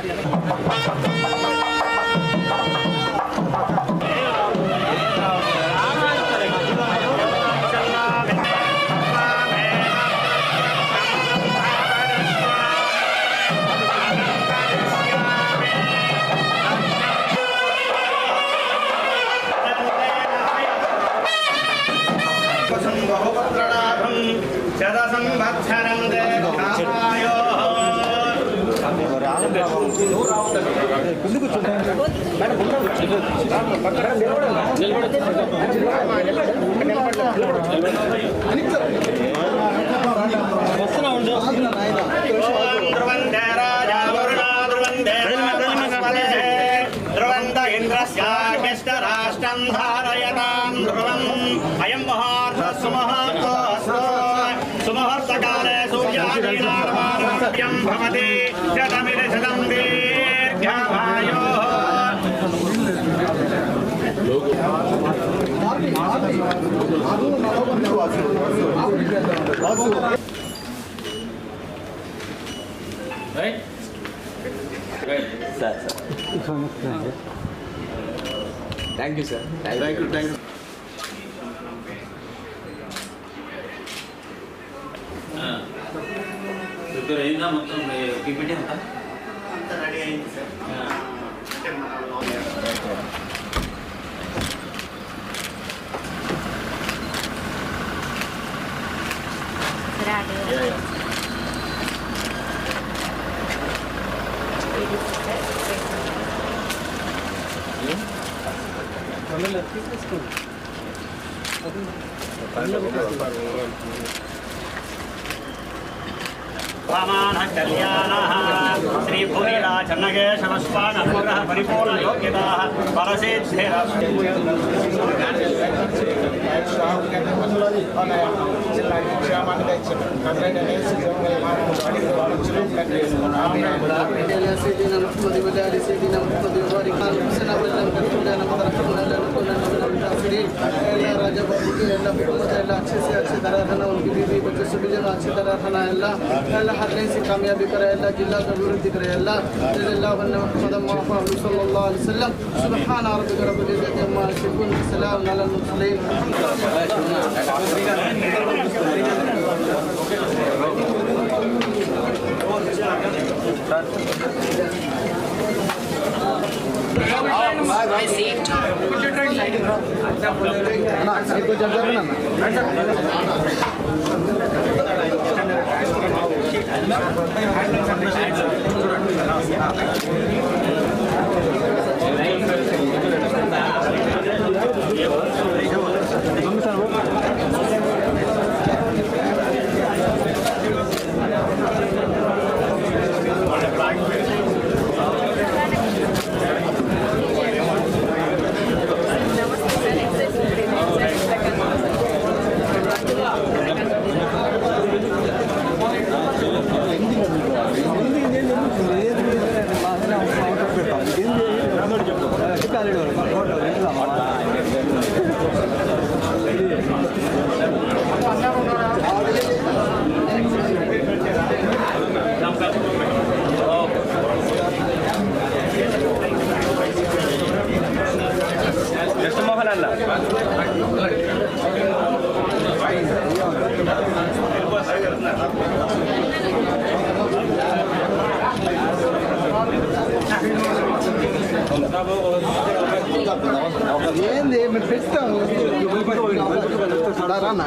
área. ధ్రువందే ధారయతాం ధ్రువం అయం ముహూర్తः సుముహూర్తోऽస్తు సుముహూర్తకాలే సూర్యాదీనార్మాణం భవతి శతమిది శతం దీర్ఘాయో thank you sir thank you thank you prepare అయిందా మొత్తం పీపీటీ అంతా అంతా రెడీ అయింది సార్ అంటే మన that yeah. Yeah, yeah. Thank you. వామానः कल्याणः श्रीभूरिराजनगेशवस्वाननुग्रह परिपूर्णयोग्यताः రాజబాబుకి ఎలా పెట్టుబడి ఎలా చేసి వచ్చి ధరధన ఉంది सभी जगह अच्छी तरह खाना है अल्लाह। अल्लाह हर कहीं से कामयाबी करे अल्लाह जिला का अभिवृद्धि करे अल्लाह। वसल्लम। सुबहान रब्बिक रब्बिल इज्जति अम्मा यसिफून। सलाम अला मुरसलीन 아니, 아니. ఏంది? మీరు పెడతాం రానా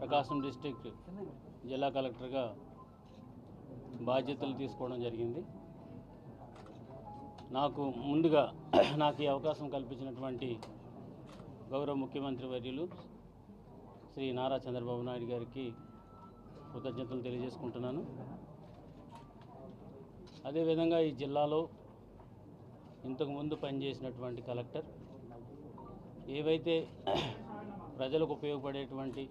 ప్రకాశం డిస్టిక్ జిల్లా కలెక్టర్గా బాధ్యతలు తీసుకోవడం జరిగింది. నాకు ముందుగా నాకు ఈ అవకాశం కల్పించినటువంటి గౌరవ ముఖ్యమంత్రి వర్యులు శ్రీ నారా చంద్రబాబు నాయుడు గారికి కృతజ్ఞతలు తెలియజేసుకుంటున్నాను. అదేవిధంగా ఈ జిల్లాలో ఇంతకుముందు పనిచేసినటువంటి కలెక్టర్ ఏవైతే ప్రజలకు ఉపయోగపడేటువంటి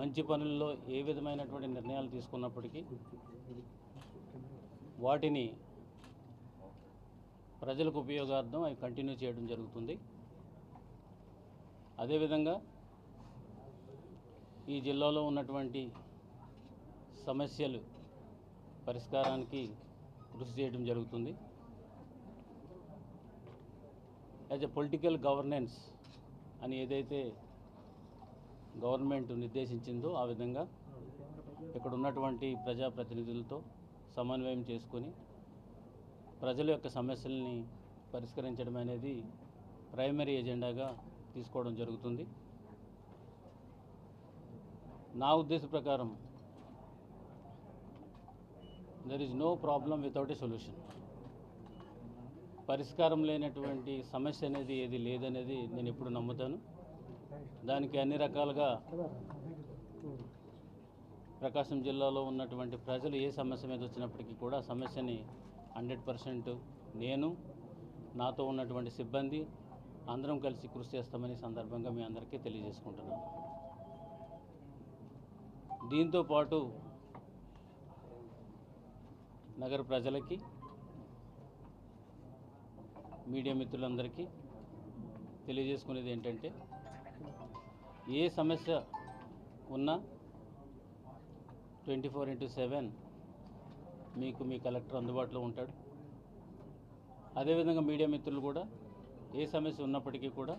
మంచి పనుల్లో ఏ విధమైనటువంటి నిర్ణయాలు తీసుకున్నప్పటికీ వాటిని ప్రజలకు ఉపయోగార్థం అవి కంటిన్యూ చేయడం జరుగుతుంది. అదేవిధంగా ఈ జిల్లాలో ఉన్నటువంటి సమస్యలు పరిష్కారానికి కృషి చేయడం జరుగుతుంది. యాజ్ ఎ పొలిటికల్ గవర్నెన్స్ అని ఏదైతే గవర్నమెంట్ నిర్దేశించిందో ఆ విధంగా ఇక్కడ ఉన్నటువంటి ప్రజాప్రతినిధులతో సమన్వయం చేసుకొని ప్రజల యొక్క సమస్యల్ని పరిష్కరించడం అనేది ప్రైమరీ ఎజెండాగా తీసుకోవడం జరుగుతుంది. నా ఉద్దేశ ప్రకారం there is no problem without a solution పరిష్కారం లేనటువంటి సమస్య అనేది ఏది లేదనేది నేను ఎప్పుడు నమ్ముతాను. దానికి అన్ని రకాలుగా ప్రకాశం జిల్లాలో ఉన్నటువంటి ప్రజలు ఏ సమస్య మీద వచ్చినప్పటికీ కూడా సమస్యని హండ్రెడ్ పర్సెంట్ నేను నాతో ఉన్నటువంటి సిబ్బంది అందరం కలిసి కృషి చేస్తామని సందర్భంగా మీ అందరికీ తెలియజేసుకుంటున్నాను. దీంతో పాటు నగర ప్రజలకి మీడియా మిత్రులందరికీ తెలియజేసుకునేది ఏంటంటే ఏ సమస్య ఉన్నా ట్వంటీ ఫోర్ ఇంటూ సెవెన్ మీకు మీ కలెక్టర్ అందుబాటులో ఉంటాడు. అదేవిధంగా మీడియా మిత్రులు కూడా ఏ సమస్య ఉన్నప్పటికీ కూడా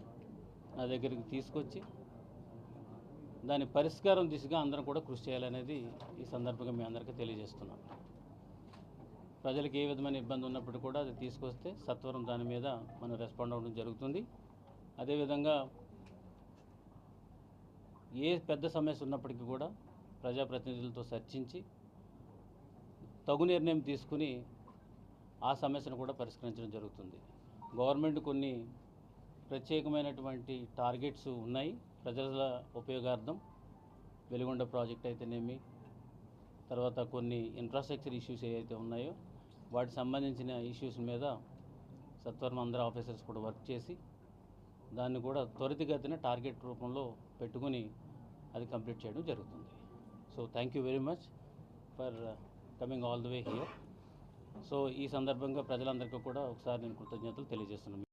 నా దగ్గరికి తీసుకొచ్చి దాని పరిష్కారం దిశగా అందరం కూడా కృషి చేయాలనేది ఈ సందర్భంగా మీ అందరికీ తెలియజేస్తున్నాను ప్రజలకు ఏ విధమైన ఇబ్బంది ఉన్నప్పుడు కూడా అది తీసుకొస్తే సత్వరం దాని మీద మనం రెస్పాండ్ అవ్వడం జరుగుతుంది. అదేవిధంగా ఏ పెద్ద సమస్య ఉన్నప్పటికీ కూడా ప్రజాప్రతినిధులతో చర్చించి తగు నిర్ణయం తీసుకుని ఆ సమస్యను కూడా పరిష్కరించడం జరుగుతుంది. గవర్నమెంట్ కొన్ని ప్రత్యేకమైనటువంటి టార్గెట్స్ ఉన్నాయి. ప్రజల ఉపయోగార్థం వెలుగొండ ప్రాజెక్ట్ అయితేనేమి తర్వాత కొన్ని ఇన్ఫ్రాస్ట్రక్చర్ ఇష్యూస్ ఏవైతే ఉన్నాయో వాటికి సంబంధించిన ఇష్యూస్ మీద సత్వరం అందరూ ఆఫీసర్స్ కూడా వర్క్ చేసి దాన్ని కూడా త్వరితగతిన టార్గెట్ రూపంలో పెట్టుకుని అది కంప్లీట్ చేయడం జరుగుతుంది. So thank you very much for coming all the way here so ఈ సందర్భంగా ప్రజలందరికీ కూడా ఒకసారి నేను కృతజ్ఞతలు తెలియజేస్తున్నాను.